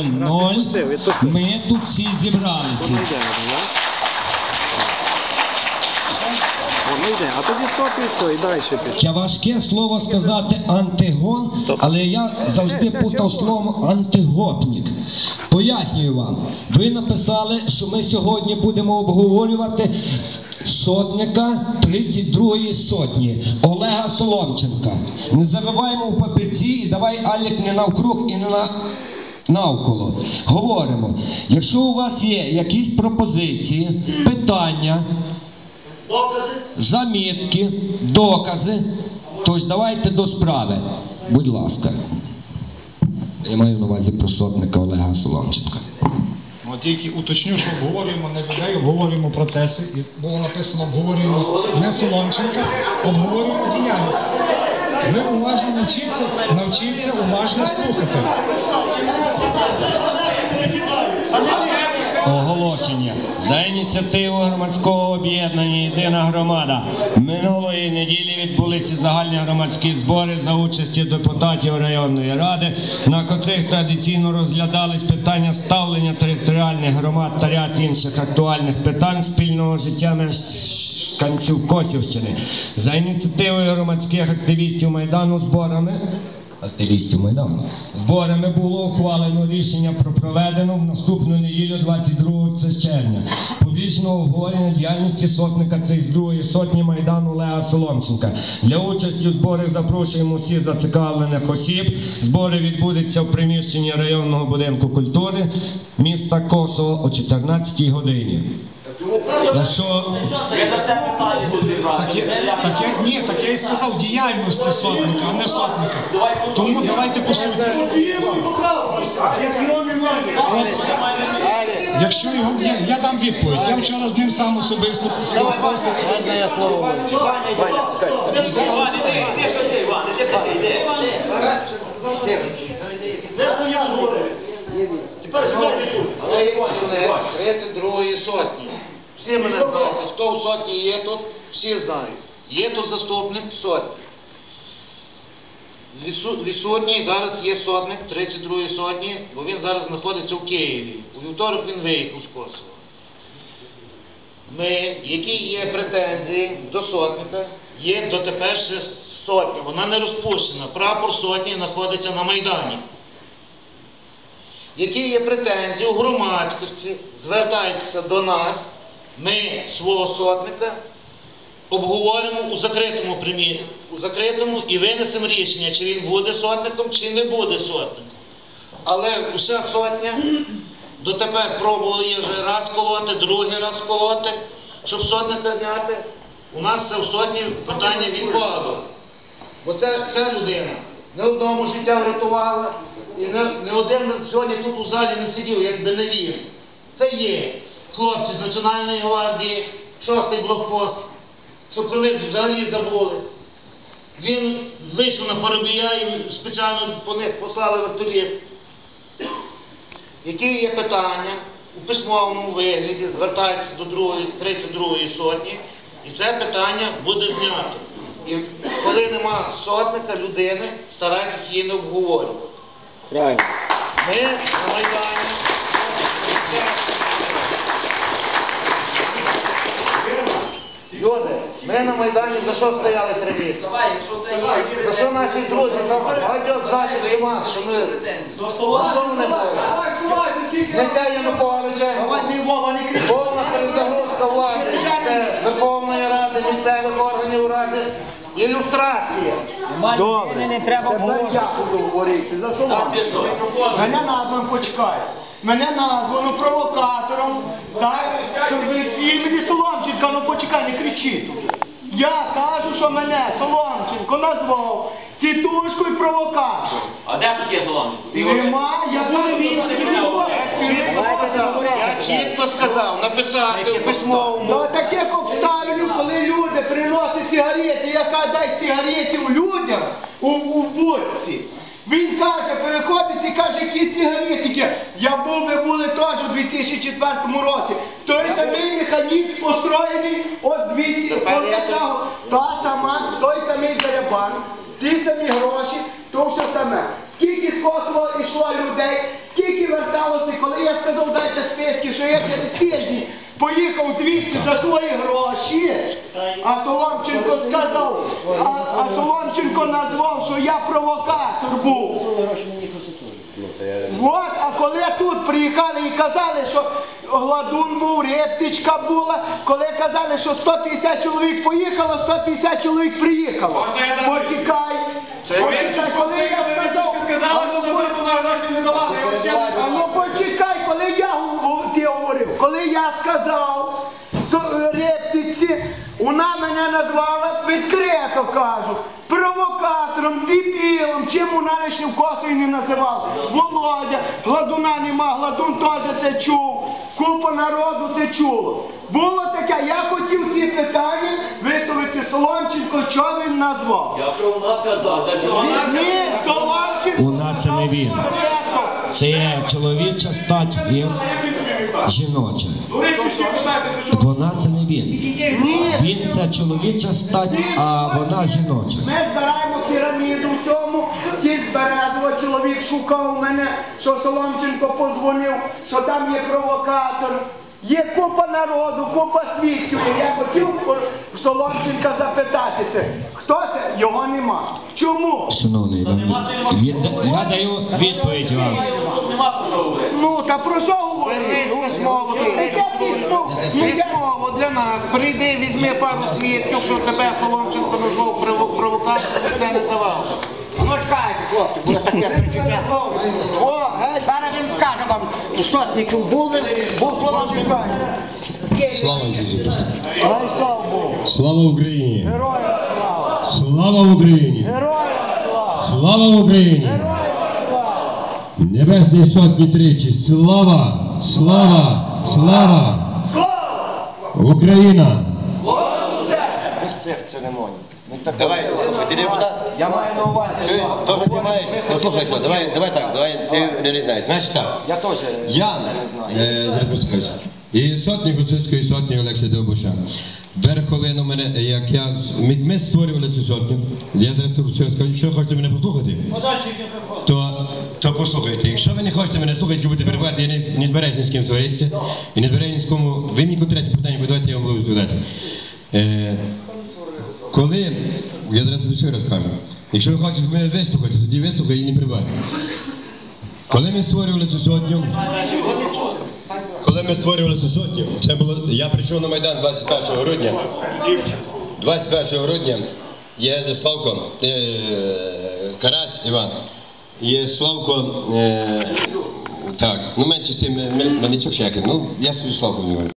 Ноль. Ми тут всі зібралися. А тоді стоп і все, і далі. Це важке слово сказати антигон, але я завжди путав чого? слово антигопнік. Пояснюю вам. Ви написали, що ми сьогодні будемо обговорювати сотника 32-ї сотні Олега Соломченка. Не забиваємо в папірці і давай Алік не навкруг і не на. Навколо говоримо, якщо у вас є якісь пропозиції, питання, замітки, докази. Тож давайте до справи. Будь ласка. Я маю на увазі про сотника Олега Соломченка. От тільки уточню, що обговорюємо не людей, обговорюємо процеси. І було написано, обговорюємо не Соломченка, обговорюємо діяння. Ви уважно навчіться, навчіться уважно слухати. Оголошення за ініціативою громадського об'єднання Єдина громада минулої неділі відбулися загальні громадські збори за участі депутатів районної ради, на котрих традиційно розглядались питання ставлення територіальних громад та ряд інших актуальних питань спільного життя мешканців Косівщини. За ініціативою громадських активістів майдану зборами активістів Майдану. Зборами було ухвалено рішення про проведену в наступну неділю 22 червня публічного обговорення діяльності сотника 32 сотні Майдану Олега Соломченка. Для участі в зборах запрошуємо всіх зацікавлених осіб. Збори відбудуться в приміщенні районного будинку культури міста Косово о 14 годині. Якщо Я за це питання тут. Так я, так я, ні, так я і сказав діяльності сотника, а не сотника. Тому давайте по суті. От, якщо його я, я дам відповідь. Я вчора з ним сам особисто спілкувався. Можна я слово вивчу? Ваня, чекай, чекай. Іван, іди, іди, ходи, Іван, іди, ходи, іди. Олег Іванівне, 32 сотні. Всі мене знаєте, хто в сотні є тут, всі знають. Є тут заступник сотні. Відсутній зараз є сотник 32 сотні, бо він зараз знаходиться в Києві. У вівторок він виїхав з Косова. Ми, які є претензії до сотника, є дотепер ще сотня. Вона не розпущена. Прапор сотні знаходиться на Майдані які є претензії у громадськості, звертайтеся до нас, ми свого сотника обговоримо у закритому примі... у закритому і винесемо рішення, чи він буде сотником, чи не буде сотником. Але уся сотня дотепер пробували її вже раз колоти, другий раз колоти, щоб сотника зняти. У нас це в сотні питання відпало. Бо це, ця людина не одному життя врятувала, і не, не один сьогодні тут у залі не сидів, якби не він. Це є хлопці з Національної гвардії, шостий блокпост, що про них взагалі забули. Він вийшов на Парубія і спеціально по них послали вертоліт. Які є питання у письмовому вигляді, звертайтеся до 32-ї сотні, і це питання буде знято. І коли нема сотника людини, старайтесь її не обговорювати. Правильно. Ми на Майдані. Люди, ми на Майдані за що стояли три місяці? За що наші друзі, там багатьох з наших нема, що ми... За що вони були? Зняття Януковича, повна перезагрузка влади, це Верховної Ради, місцевих органів Ради, ілюстрація. Добре. не треба говорити за? Мене названо, почекай. Мене названо провокатором, так? Від імені Соломченка, ну почекай, не кричіть уже. Я кажу, що мене Соломченко назвав тітушкою провокатором. А де тут є Соломченко? Ти його- Нема, я буду він Чітко сказав, я чітко сказав, написати в письмовому. За таких обставин, коли люди приносять сигарети, яка дасть сигаретів людям у, у будці. Він каже, переходить і каже, які сигаретики. Я був, ви були теж у 2004 році. Той самий механізм построєний от я такого. та сама, той самий зарябан, ті самі гроші, то все саме. Скільки з Косово йшло людей, скільки верталося, коли я сказав, дайте списки, що я через тиждень поїхав звідки за свої гроші, а Соломченко сказав, а, а Соломченко назвав, що я провокатор був. От, а коли тут приїхали і казали, що гладун був, рептичка була, коли казали, що 150 чоловік поїхало, 150 чоловік приїхало. Почекай. Почекай, коли я сказав, а ну, ну почекай, коли я говорив, коли я сказав рептиці, вона мене назвала відкрито кажу, провокатором, дебілом, чим вона лише в Косові не називала. Володя, гладуна нема, гладун теж це чув, купа народу це чуло. Було таке, я хотів ці питання висловити Соломченко, що він назвав. Якщо вона казала, та чого вона Ні, Соломченко. Вона це не він. Це чоловіча стать жіноча. Вона це не він. Він це чоловіча стать, а вона жіноча. Ми збираємо піраміду в цьому. Ті з чоловік шукав мене, що Соломченко позвонив, що там є провокатор. Є купа народу, купа свідків. І я хотів Соломченка запитатися, хто це? Його нема. Чому? Шановний я, я даю відповідь вам. Тут нема про що говорити. Ну, та про що говорити? Вернись письмово. Яке письмо? Ну, я- Письмово для нас. Прийди, візьми пару свідків, що тебе Соломченко назвав прово- провокатором, це не давав. Ну чекайте, хлопці, буде таке причуття. О, зараз він скаже вам, сотників були, був Соломченко. Слава Ісусу Христу! Ай, слава Богу. Слава Україні! Героям слава! Слава Україні! Героям слава! Слава Україні! Небесні сотні тричі! Слава! Слава! Слава! Україна! Без цих церемоній. Давай, слухай, ти депутат? Я маю на увазі, що... Тоже ти маєш? Ну слухай, що, давай, давай так, давай, ти не знаєш. Значить так, Я теж. я, е, зараз послухайся, і сотник гуцульської сотні Олексій Довбуша. Верховину мене, як я, з- ми, ми створювали цю сотню, я зараз все розкажу, якщо хочете мене послухати, то, то послухайте. Якщо ви не хочете мене слухати, будете перебувати, я не, не збираюся ні з ким сваритися, і не збираюся ні з кому, ви мені конкретні питання будете, я вам буду відповідати. Е, коли, я зараз все розкажу, якщо ви хочете мене вислухати, тоді вислухайте і не прибайте. Коли ми створювали цю сотню, коли ми створювали цю сотню, це було. Я прийшов на Майдан 21 грудня. 21 грудня є Славко е, Карась Іван. Є Славко. Е, так, ну менше з тим Мельничук. Ну, я собі Славко не говорю.